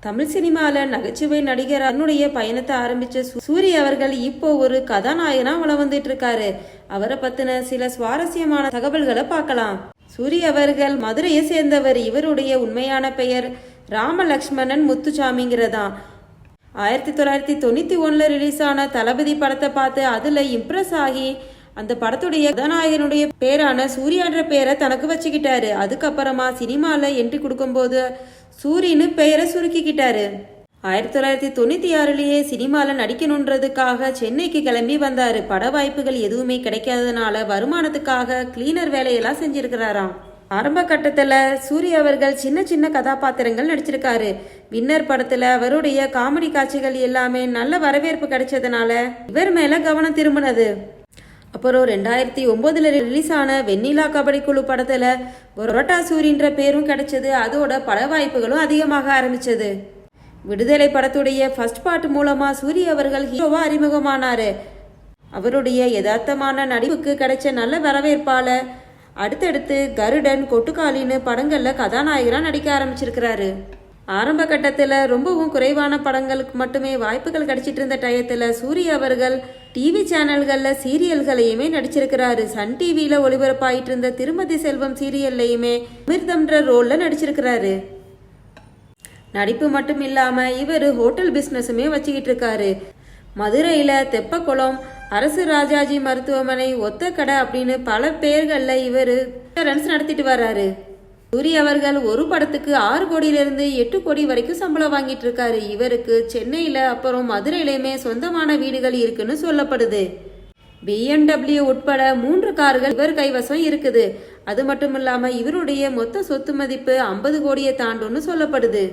தமிழ் சினிமாவில் நகைச்சுவை நடிகர் தன்னுடைய பயணத்தை ஆரம்பிச்ச சூ- சூரி அவர்கள் இப்போ ஒரு கதாநாயகனா வளம் வந்துட்டு இருக்காரு. அவரை பத்தின சில சுவாரஸ்யமான தகவல்களை பார்க்கலாம். சூரி அவர்கள் மதுரையை சேர்ந்தவர் இவருடைய உண்மையான பெயர் ராமலக்ஷ்மணன் முத்துசாமிங்கிறதான். ஆயிரத்தி தொள்ளாயிரத்தி தொண்ணூற்றி ஒன்றில் ரிலீஸ் ஆன தளபதி படத்தை பார்த்து அதில் இம்ப்ரெஸ் ஆகி அந்த படத்துடைய கதாநாயகனுடைய பேரான சூர்யான்ற பேரை தனக்கு வச்சுக்கிட்டாரு. அதுக்கப்புறமா சினிமாவில் என்ட்ரி கொடுக்கும்போது சூரின்னு பெயரை சுருக்கிக்கிட்டாரு. ஆயிரத்தி தொள்ளாயிரத்தி தொண்ணூற்றி ஆறுலேயே சினிமாவில் நடிக்கணுன்றதுக்காக சென்னைக்கு கிளம்பி வந்தார். பட வாய்ப்புகள் எதுவுமே கிடைக்காததுனால வருமானத்துக்காக கிளீனர் வேலையெல்லாம் செஞ்சிருக்கிறாராம். ஆரம்ப கட்டத்தில் சூரிய அவர்கள் சின்ன சின்ன கதாபாத்திரங்கள் நடிச்சிருக்காரு. வின்னர் படத்தில் அவருடைய காமெடி காட்சிகள் எல்லாமே நல்ல வரவேற்பு கிடைச்சதுனால இவர் மேலே கவனம் திரும்பினது. அப்புறம் ரெண்டாயிரத்தி ஒம்போதில் ரிலீஸ் ஆன வெண்ணிலா கபடி குழு படத்தில் பரோட்டா சூரின்ற பேரும் கிடைச்சது. அதோட பட வாய்ப்புகளும் அதிகமாக ஆரம்பிச்சது. விடுதலை படத்துடைய ஃபர்ஸ்ட் பார்ட் மூலமாக சூரிய அவர்கள் ஹீரோவாக அறிமுகமானாரு. அவருடைய யதார்த்தமான நடிப்புக்கு கிடைச்ச நல்ல வரவேற்பால அடுத்தடுத்து கருடன் கொட்டுக்காலின்னு படங்களில் கதாநாயகராக நடிக்க ஆரம்பிச்சிருக்கிறாரு. ஆரம்ப கட்டத்தில் ரொம்பவும் குறைவான படங்களுக்கு மட்டுமே வாய்ப்புகள் கிடைச்சிட்டு இருந்த டயத்தில் சூரிய அவர்கள் டிவி சேனல்களில் சீரியல்களையுமே நடிச்சிருக்கிறாரு. சன் டிவியில் ஒளிபரப்பாயிட்டு இருந்த திருமதி செல்வம் சீரியல்லையுமே அமிர்தம்ன்ற ரோலில் நடிச்சிருக்கிறாரு. நடிப்பு மட்டும் இல்லாமல் இவர் ஹோட்டல் பிஸ்னஸுமே வச்சுக்கிட்டு இருக்காரு மதுரையில் தெப்பக்குளம் அரசு ராஜாஜி மருத்துவமனை ஒத்த கடை அப்படின்னு பல பேர்களில் இவர் நடத்திட்டு வர்றாரு. சூரி அவர்கள் ஒரு படத்துக்கு ஆறு கோடியிலிருந்து எட்டு கோடி வரைக்கும் சம்பளம் வாங்கிட்டு இருக்காரு. இவருக்கு சென்னையில அப்புறம் மதுரையிலுமே சொந்தமான வீடுகள் இருக்குன்னு சொல்லப்படுது. பிஎம்டபிள்யூ உட்பட மூன்று கார்கள் இவர் கைவசம் இருக்குது. அது மட்டும் இல்லாம இவருடைய மொத்த சொத்து மதிப்பு ஐம்பது கோடியை தாண்டும்னு சொல்லப்படுது.